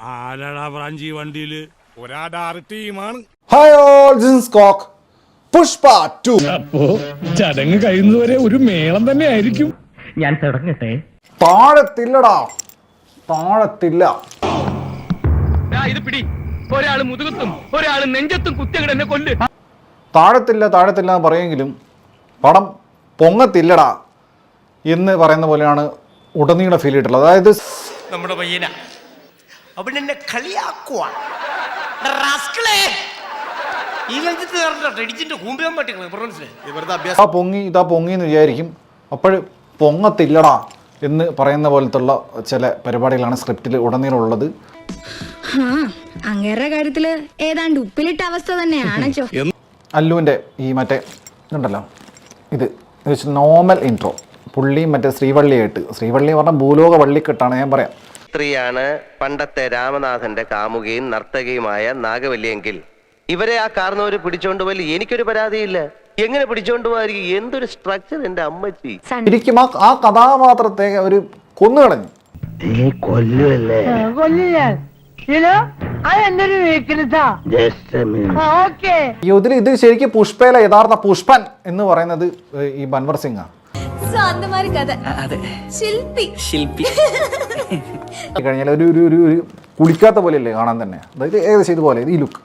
ആരാടാ ബ്രാഞ്ചി വണ്ടിയിൽ? ഒരാടാറ് ടീമാണ് ഹായ് ഓൾ ജിൻസ് കോക്ക് പുഷ്പ ടു അപ്പോ ചടങ്ങ് കഴിയുന്നതുവരെ ഒരു മേളം തന്നെ ആയിരിക്കും. ഞാൻ തുടങ്ങട്ടെ. താഴത്തില്ലടാ. താഴത്തില്ല. ഇത് പിടി. ഒരാൾ മുതുകത്തും ഒരാൾ നെഞ്ചത്തും കുത്തിയങ്ങടെ എന്നെ കൊല്ല്. താഴത്തില്ല താഴത്തില്ല എന്ന് പറയുമെങ്കിലും പടം പൊങ്ങത്തില്ലടാ എന്ന് പറയുന്ന പോലെയാണ് ഉടനീള ഫീൽ ചെയ്തിട്ടുള്ളത്. അതായത് നമ്മുടെ പയ്യന. അവൻ എന്നെ കളിയാക്കുവാ ആ പൊങ്ങി ഇതാ പൊങ്ങി എന്ന് വിചാരിക്കും. അപ്പോൾ പൊങ്ങത്തില്ലടാ എന്ന് പറയുന്ന പോലത്തുള്ള ചില പരിപാടികളാണ് സ്ക്രിപ്റ്റിൽ ഉടനീളം ഉള്ളത് ആ അങ്ങേരുടെ കാര്യത്തിൽ ഏതാണ്ട് ഉപ്പിലിട്ട അവസ്ഥ തന്നെയാണ് ചോ അല്ലുവിന്റെ ഈ മറ്റേ ഇതുണ്ടല്ലോ. ഇത് നോർമൽ ഇൻട്രോ. പുള്ളിയും മറ്റേ ശ്രീവള്ളിയായിട്ട്. ശ്രീവള്ളി എന്ന് പറഞ്ഞാൽ ഭൂലോക വള്ളിക്കെട്ടാണ് ഞാൻ പറയാം. സ്ത്രീയാണ് പണ്ടത്തെ രാമനാഥന്റെ കാമുകയും നർത്തകിയുമായ നാഗവല്ലിയെങ്കിൽ. ഇവരെ ആ കാർന്നവര് പിടിച്ചോണ്ട് പോയി എനിക്കൊരു പരാതിയില്ല. എങ്ങനെ പിടിച്ചോണ്ട് പോകാതിരിക്കും എന്തൊരു സ്ട്രക്ചർ എന്റെ അമ്മച്ചി. ശരിക്കും ആ ആ കഥാപാത്രത്തെ ഒരു കൊന്നുകളഞ്ഞു. ഇതിൽ ഇത്? ശരിക്കും പുഷ്പയിലെ യഥാർത്ഥ പുഷ്പൻ എന്ന് പറയുന്നത് ഈ ബൻവർ സിംഗ് ആണ്. കഴിഞ്ഞാൽ ഒരു ഒരു ഒരു കുളിക്കാത്ത പോലെയല്ലേ കാണാൻ തന്നെ? അതായത് ഏകദേശം ഇതുപോലെ ഈ ലുക്ക്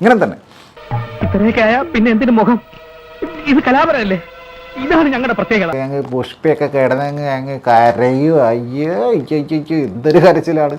ഇങ്ങനെ തന്നെ. ഇത്രയൊക്കെ ആയ പിന്നെ എന്തിനു മുഖം? ഇത് കലാപരല്ലേ ഇതാണ് ഞങ്ങളുടെ പ്രത്യേകത. അങ്ങ് പുഷ്പയൊക്കെ കിടന്നങ്ങ് അങ്ങ് കരയോ അയ്യോ എന്തൊരു കരച്ചിലാണ്.